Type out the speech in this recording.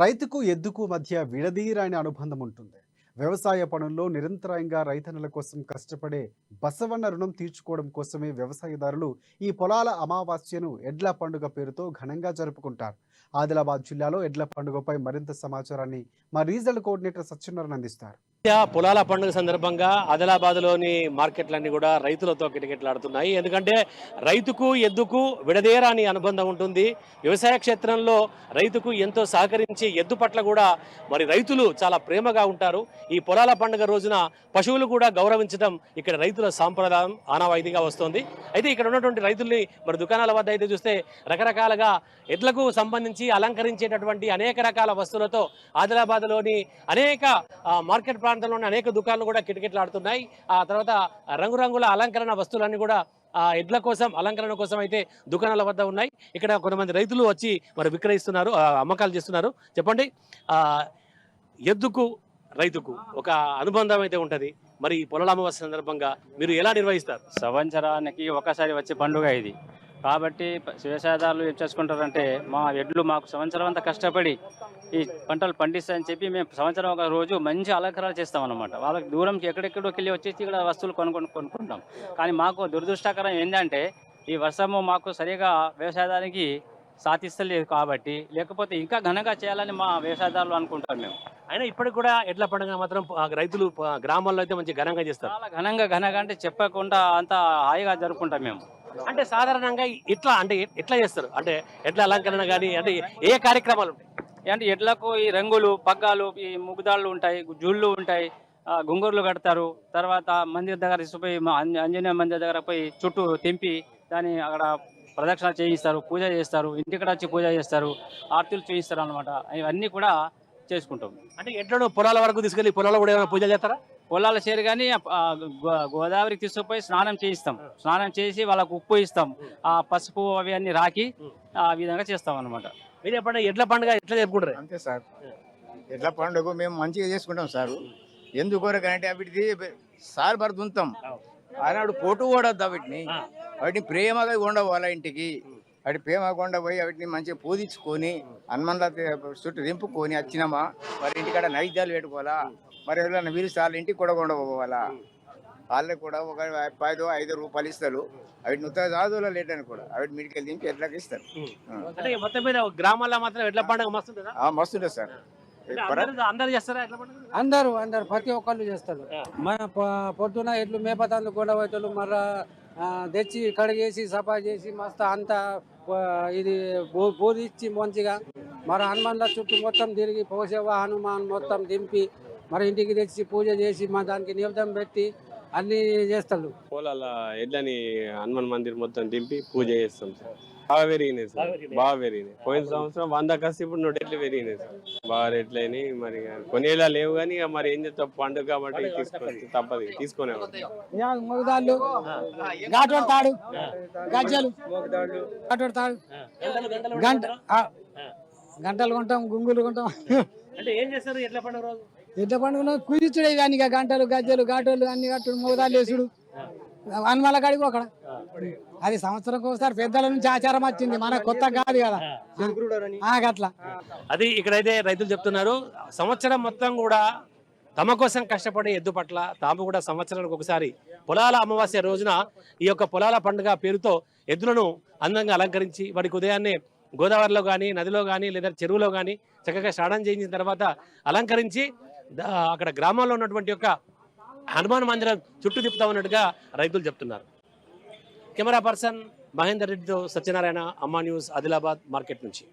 రైతుకు ఎద్దుకు మధ్య విడదీరాని అనుబంధం ఉంటుంది. వ్యవసాయ పనుల్లో నిరంతరాయంగా రైతన్నల కోసం కష్టపడే బసవన్న రుణం తీర్చుకోవడం కోసమే వ్యవసాయదారులు ఈ పొలాల అమావాస్యను ఎడ్ల పండుగ పేరుతో ఘనంగా జరుపుకుంటారు. ఆదిలాబాద్ జిల్లాలో ఎడ్ల పండుగపై మరింత సమాచారాన్ని మా రీజనల్ కోఆర్డినేటర్ సత్యనారాయణ అందిస్తారు. పొలాల పండుగ సందర్భంగా ఆదిలాబాద్లోని మార్కెట్లన్నీ కూడా రైతులతో కిటకిటలాడుతున్నాయి. ఎందుకంటే రైతుకు ఎద్దుకు విడదేరాని అనుబంధం ఉంటుంది. వ్యవసాయ క్షేత్రంలో రైతుకు ఎంతో సహకరించి ఎద్దు పట్ల కూడా మరి రైతులు చాలా ప్రేమగా ఉంటారు. ఈ పొలాల పండుగ రోజున పశువులు కూడా గౌరవించడం ఇక్కడ రైతుల సాంప్రదాయం ఆనవాయితీగా వస్తుంది. అయితే ఇక్కడ ఉన్నటువంటి రైతుల్ని మరి దుకాణాల వద్ద అయితే చూస్తే రకరకాలుగా ఎడ్లకు సంబంధించి అలంకరించేటటువంటి అనేక రకాల వస్తువులతో ఆదిలాబాద్లోని అనేక మార్కెట్ ప్రాంతంలోని అనేక దుకాణాలు కూడా కిటకిటలాడుతున్నాయి ఆ తర్వాత రంగురంగుల అలంకరణ వస్తువులన్నీ కూడా ఎడ్ల కోసం అలంకరణ కోసం అయితే దుకాణాల వద్ద ఉన్నాయి. ఇక్కడ కొంతమంది రైతులు వచ్చి మరి విక్రయిస్తున్నారు ఆ, అమ్మకాలు చేస్తున్నారు. చెప్పండి ఆ ఎద్దుకు రైతుకు ఒక అనుబంధం అయితే ఉంటది. మరి పొలాల అమావాస్య సందర్భంగా మీరు ఎలా నిర్వహిస్తారు? సంవత్సరానికి ఒకసారి వచ్చే పండుగ ఇది. కాబట్టి వ్యవసాయదారులు ఏం చేసుకుంటారంటే మా ఎడ్లు మాకు సంవత్సరం అంతా కష్టపడి ఈ పంటలు పండిస్తాయని చెప్పి మేము సంవత్సరం ఒక రోజు మంచి అలంకరణ చేస్తాం అనమాట వాళ్ళకి దూరం ఎక్కడెక్కడికి వెళ్ళి వచ్చేసి ఇక్కడ వస్తువులు కొనుక్కొని కొనుక్కుంటాం. కానీ మాకు దురదృష్టకరం ఏంటంటే ఈ వర్షము మాకు సరిగా వ్యవసాయానికి సాధిస్తలేదు కాబట్టి లేకపోతే ఇంకా ఘనంగా చేయాలని మా వ్యవసాయదారులు అనుకుంటారు మేము. అయినా ఇప్పటికి కూడా ఎడ్ల పండుగ మాత్రం రైతులు గ్రామాల్లో అయితే మంచి ఘనంగా చేస్తారు. చాలా ఘనంగా ఘనంగా అంటే చెప్పకుండా అంత హాయిగా జరుపుకుంటాం మేము. అంటే సాధారణంగా ఇట్లా అంటే ఎట్లా చేస్తారు? అంటే ఎట్ల అలంకరణ కానీ అంటే ఏ కార్యక్రమాలు ఉంటాయి? అంటే ఎడ్లకు ఈ రంగులు పగ్గాలు ఈ ముగ్గుదాళ్ళు ఉంటాయి జూళ్ళు ఉంటాయి ఆ, గుంగూరులు కడతారు. తర్వాత మందిర్ దగ్గర అంజ- ఆంజనేయ మందిర్ దగ్గర పోయి చుట్టూ తెంపి దాన్ని అక్కడ ప్రదక్షిణ చేయిస్తారు పూజ చేస్తారు ఇంటికి వచ్చి పూజ చేస్తారు ఆర్తులు చేయిస్తారు అనమాట ఇవన్నీ కూడా చేసుకుంటాం. అంటే ఎట్లను పొలాల వరకు తీసుకెళ్ళి పొలాల్లో కూడా ఏమైనా పూజలు చేస్తారా? పొలాల చేరు కానీ గోదావరికి తీసుకుపోయి స్నానం చేయిస్తాం. స్నానం చేసి వాళ్ళకు ఉప్పు ఇస్తాం. ఆ పసుపు అవి అన్ని రాకి ఆ విధంగా చేస్తాం అనమాట మీరు చెప్పండి ఎడ్ల పండుగ ఎట్లా జరుపుకుంటారు? అంతే సార్. ఎట్లా పండుగ మేము మంచిగా చేసుకుంటాం సార్. ఎందుకొరకంటే వీటిది సార్ దుంతాం ఆనాడు పోటు కూడద్దు వీటిని ఆ. వాటిని ప్రేమగా ఉండవాళ్ళ ఇంటికి. వాటి ప్రేమ కొండ పోయి వాటిని మంచిగా పూజించుకొని హనుమన్ల చుట్టూ దింపుకొని వచ్చినామా. మరి ఇంటికాడ నైద్యాలు పెట్టుకోవాలా. మరి ఎవరైనా వీరు వాళ్ళ ఇంటికి కూడా ఉండకపోవాలా వాళ్ళకి కూడా ఒక పదో ఐదు రూపాయలు ఇస్తారు. వాటిని ఉత్తర సాధువులో లేటని కూడా. వాటి మీడికి దింపి ఎట్లకి ఇస్తారు. అంటే మొత్తం మీద గ్రామాల్లో మాత్రం పండుగ మస్తుంటుంది సార్. అందరూ అందరూ ప్రతి ఒక్కళ్ళు చేస్తారు. మన పొద్దున ఎట్లు మేపతందు గొడవతలు మర్ర ఆ, తెచ్చి కడిగేసి సఫా చేసి మస్తు అంతా ఇది బూ- బూదిచ్చి మంచిగా. మరి హనుమాన్ల చుట్టూ మొత్తం తిరిగి పోసేవ హనుమాన్ మొత్తం దింపి మరి ఇంటికి తెచ్చి పూజ చేసి మా దానికి నివేదం పెట్టి అన్ని చేస్తారు పొలాల ఎడ్లని హనుమాన్ మందిర్ మొత్తం దింపి పూజ చేస్తాం సార్. బాగా పెరిగినాయి సార్. బాగా పెరిగినాయి. పోయిన సంవత్సరం వంద కాస్త ఇప్పుడు నూట ఎట్లు పెరిగినాయి సార్. బాగా రేట్లు అయినాయి. మరి కొనేలా లేవు కానీ ఇక మరి ఏం చేస్తాం? పండుగ కాబట్టి తీసుకొని తప్పదు. తీసుకునే మొగదాళ్ళు గాటోడు తాడు గజ్జలు గాటోడు తాడు గంట ఆ, గంటలు కొంటాం గుంగులు కొంటాం. అంటే ఏం చేస్తారు? ఎడ్ల పండుగ రోజు? ఎంత పండుగ కుదిర్చుడే ఇవన్నీ గంటలు గజ్జలు గాటోళ్ళు అన్ని కట్టుడు మోదాలు వేసుడు హనుమాల కాడికి అక్కడ అది సంవత్సరం ఒకసారి పెద్దల నుంచి ఆచారం వచ్చింది. మన కొత్త కాదు కదా. అట్లా అది ఇక్కడైతే రైతులు చెప్తున్నారు. సంవత్సరం మొత్తం కూడా తమ కోసం కష్టపడే ఎద్దు పట్ల తాము కూడా సంవత్సరానికి ఒకసారి పొలాల అమావాస్య రోజున ఈ యొక్క పొలాల పండుగ పేరుతో ఎద్దులను అందంగా అలంకరించి వాడికి ఉదయాన్నే గోదావరిలో కానీ నదిలో కానీ లేదా చెరువులో కానీ చక్కగా స్నానం చేయించిన తర్వాత అలంకరించి అక్కడ గ్రామంలో ఉన్నటువంటి యొక్క హనుమాన్ మందిరం చుట్టూ తిప్పుతా ఉన్నట్టుగా రైతులు చెప్తున్నారు. కెమెరా పర్సన్ మహేందర్ రెడ్డితో సత్యనారాయణ అమ్మా న్యూస్ ఆదిలాబాద్ మార్కెట్ నుంచి.